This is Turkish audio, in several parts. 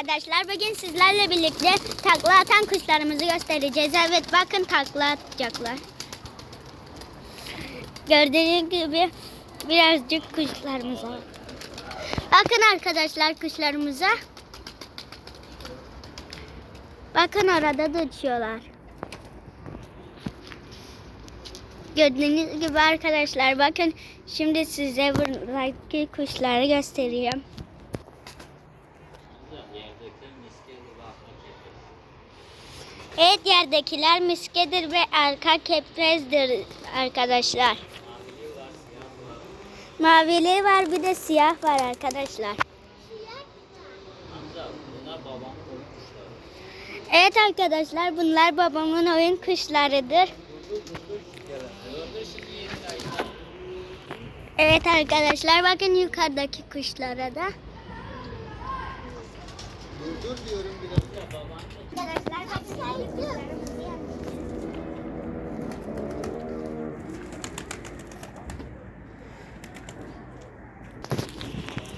arkadaşlar. Bugün sizlerle birlikte takla atan kuşlarımızı göstereceğiz. Evet bakın takla atacaklar. Gördüğünüz gibi birazcık kuşlarımız var. Bakın arkadaşlar kuşlarımıza. Bakın orada da uçuyorlar. Gördüğünüz gibi arkadaşlar bakın şimdi size buradaki kuşları göstereyim. Evet yerdekiler miskedir ve arka keprezdir arkadaşlar. Mavili var bir de siyah var arkadaşlar. Evet arkadaşlar bunlar babamın oyun kuşlarıdır. Evet arkadaşlar bakın yukarıdaki kuşlara da. Dur diyorum biraz. Arkadaşlar bakın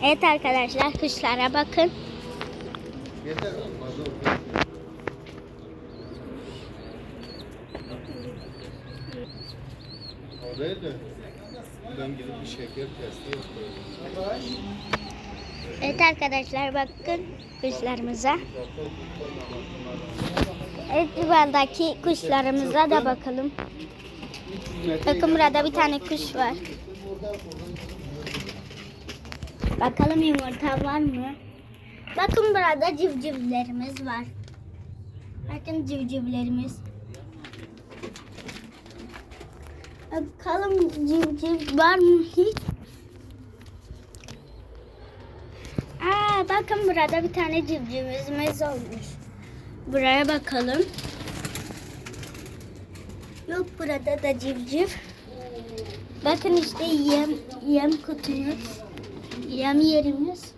Evet arkadaşlar kuşlara bakın. Yeter fazla. Oraya dön. Ben gidip bir şeker testi yapıyorum. Evet arkadaşlar bakın kuşlarımıza. Evet yuvaldaki kuşlarımıza da bakalım. Bakın burada bir tane kuş var. Bakalım yumurta var mı? Bakın burada civcivlerimiz var. Bakın civcivlerimiz. Bakalım civciv var mı hiç? Aa, bakın burada bir tane civcivimiz olmuş. Buraya bakalım. Yok burada da civciv. Bakın işte yem, yem kutumuz. Yem yerimiz.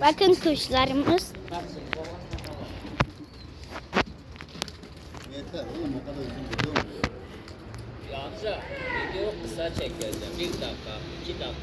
Bakın kuşlarımız. Yeter oğlum o kadar uzun mu? Kısa çekeceğim. Bir dakika, iki dakika.